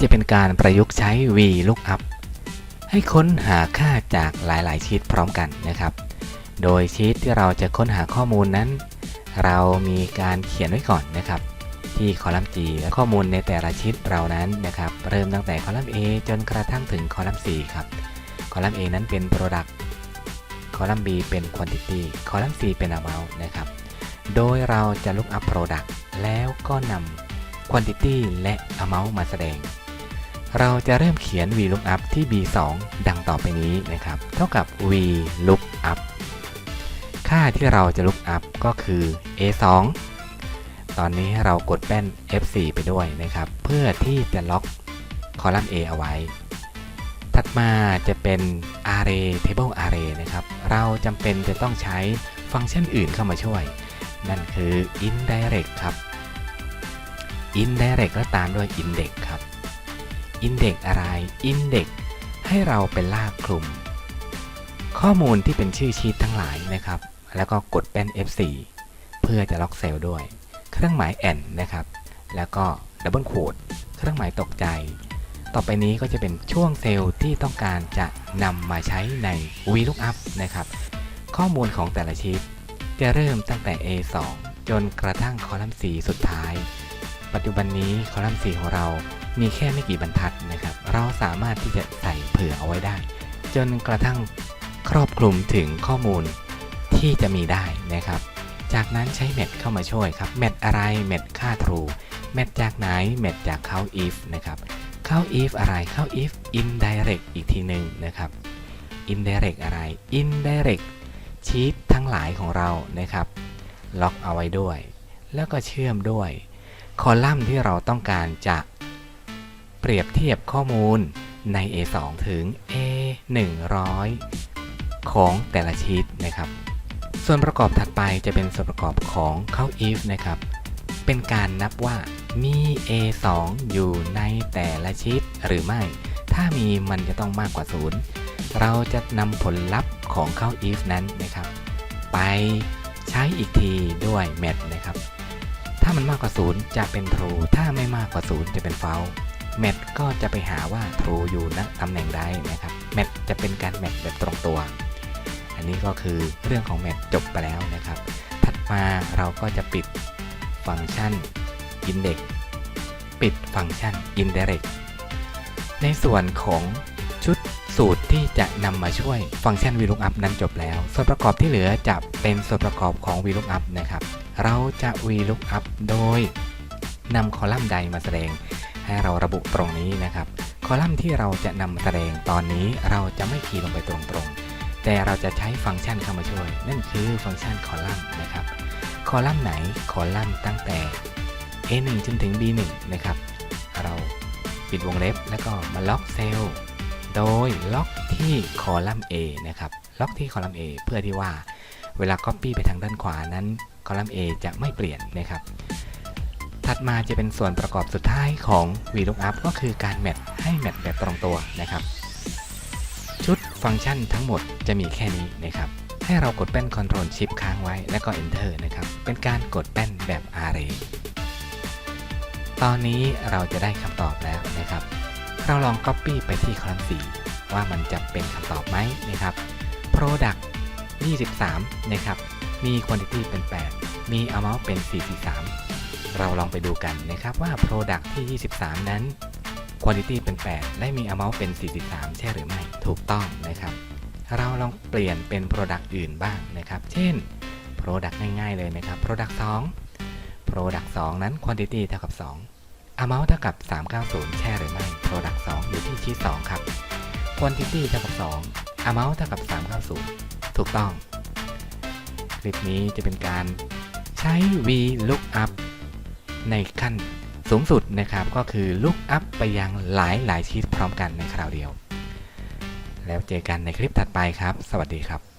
จะเป็นการประยุกต์ใช้ VLOOKUP ให้ค้นหาค่าจากหลาย ๆ ชีตพร้อมกันนะครับ โดยชีตที่เราจะค้นหาข้อมูลนั้น เรามีการเขียนไว้ก่อนนะครับ ที่คอลัมน์ G และข้อมูลในแต่ละชีตเรานั้นนะครับ เริ่มตั้งแต่คอลัมน์ A จนกระทั่งถึงคอลัมน์ C ครับ คอลัมน์ A นั้นเป็น Product คอลัมน์ B เป็น Quantity คอลัมน์ C เป็น Amount นะครับ โดยเราจะ look up product แล้วก็นำ quantity และ amount มาแสดง เราจะเริ่มเขียน VLOOKUP ที่ B2 ดังต่อไปนี้นะครับ เท่ากับ VLOOKUP ค่าที่เราจะ look up ก็คือ A2 ตอนนี้เรากดแป้น F4 ไปด้วยนะครับ เพื่อที่จะล็อกคอลัมน์ A เอาไว้ ถัดมาจะเป็น array table array นะครับ เราจำเป็นจะต้องใช้ฟังก์ชันอื่นเข้ามาช่วย นั่นคือ indirect ครับ indirect แล้วตามด้วย index ครับ index อะไร index ให้เราเป็นลากคลุม ข้อมูลที่เป็นชื่อชีตทั้งหลายนะครับ แล้วก็กดแป้น F4 เพื่อจะล็อกเซลล์ด้วย เครื่องหมาย and นะครับ แล้วก็ double quote เครื่องหมายตกใจ ต่อไปนี้ก็จะเป็นช่วงเซลล์ที่ต้องการจะนำมาใช้ใน VLOOKUP นะครับ ข้อมูลของแต่ละชีตจะเริ่มตั้งแต่ A2 จนกระทั่งคอลัมน์ C สุดท้าย ปัจจุบันนี้คอลัมน์ C ของเรา มีแค่ไม่กี่บรรทัดนะครับ เราสามารถที่จะใส่เผื่อเอาไว้ได้ จนกระทั่งครอบคลุมถึงข้อมูลที่จะมีได้นะครับ จากนั้นใช้เมทเข้ามาช่วยครับเมทอะไรเมทค่า true เมทจากไหนเมทจากเข้า if นะครับเข้า if อะไรเข้า if indirect อีกทีหนึ่งนะครับ indirect อะไร indirect ชีตทั้งหลายของเรานะครับ ล็อกเอาไว้ด้วย แล้วก็เชื่อมด้วย คอลัมน์ที่เราต้องการจะ เปรียบเทียบข้อมูลใน A2 ถึง A100 ของแต่ละชีตนะครับ ส่วนประกอบถัดไปจะเป็นส่วนประกอบของเข้า if นะครับ เป็นการนับว่ามี A2 อยู่ในแต่ละชีตหรือไม่ ถ้ามีมันจะต้องมากกว่า 0 เราจะนำผลลัพธ์ของเข้า if นั้นนะครับ ไปใช้อีกทีด้วย met นะครับ ถ้ามันมากกว่า 0 จะเป็น true ถ้าไม่มากกว่า 0 จะเป็น false met ก็จะไปหาว่า true อยู่ณตำแหน่งใดนะครับ met จะเป็นการ met แบบตรงตัว อันนี้ก็คือเรื่องของ met จบไปแล้วนะครับ ถัดมาเราก็จะปิดฟังก์ชัน index ปิดฟังก์ชัน indirect ในส่วนของชุดสูตรที่จะนำมาช่วยฟังก์ชัน VLOOKUP นั้นจบแล้ว ส่วนประกอบที่เหลือจะเป็นส่วนประกอบของ VLOOKUP นะครับ เราจะ VLOOKUP โดยนำคอลัมน์ใดมาแสดง ให้เราระบุตรงนี้นะครับ คอลัมน์ที่เราจะนำแสดงตอนนี้เราจะไม่คีย์ลงไปตรงๆ แต่เราจะใช้ฟังก์ชันเข้ามาช่วย นั่นคือฟังก์ชันคอลัมน์นะครับ คอลัมน์ไหนคอลัมน์ตั้งแต่ A1 จนถึง B1 นะครับ เราปิดวงเล็บแล้วก็มาล็อกเซลล์โดยล็อกที่คอลัมน์ A นะครับ ล็อกที่คอลัมน์ A เพื่อที่ว่าเวลา Copy ไปทางด้านขวานั้น คอลัมน์ A จะไม่เปลี่ยนนะครับ ถัดมาจะเป็นส่วนประกอบสุดท้ายของ VLOOKUP ก็คือการแมทให้แมทแบบตรงตัวนะครับ ชุดฟังก์ชันทั้งหมดจะมีแค่นี้นะครับ ให้เรากดแป้น Ctrl Shift ค้างไว้แล้วก็ Enter นะครับ เป็นการกดแป้นแบบ Array ตอนนี้เราจะได้คำตอบแล้วนะครับ เราลอง Copy ไปที่คอลัมน์4ว่ามันจะเป็นคำตอบไหมนะครับ Product 23 นะครับ มี Quantity เป็น 8 มี Amount เป็น 443 เราลองไปดูกันนะครับว่า Product ที่ 23 นั้น Quantity เป็น 8 และมี Amount เป็น 43 ใช่หรือไม่ถูกต้องนะครับ เราลองเปลี่ยนเป็น Product อื่นบ้างนะครับ เช่น Product ง่ายๆเลยนะครับ Product 2 Product 2 นั้น Quantity เท่ากับ 2 Amount เท่ากับ 390 ใช่หรือไม่ Product 2 อยู่ที่ชีท2ครับ Quantity เท่ากับ 2 Amount เท่ากับ 390 ถูกต้อง คลิปนี้จะเป็นการใช้ VLOOKUP ในขั้นสูงสุดนะครับก็คือลุกอัพไปยังหลายหลายชีสพร้อมกันในคราวเดียว แล้วเจอกันในคลิปถัดไปครับ สวัสดีครับ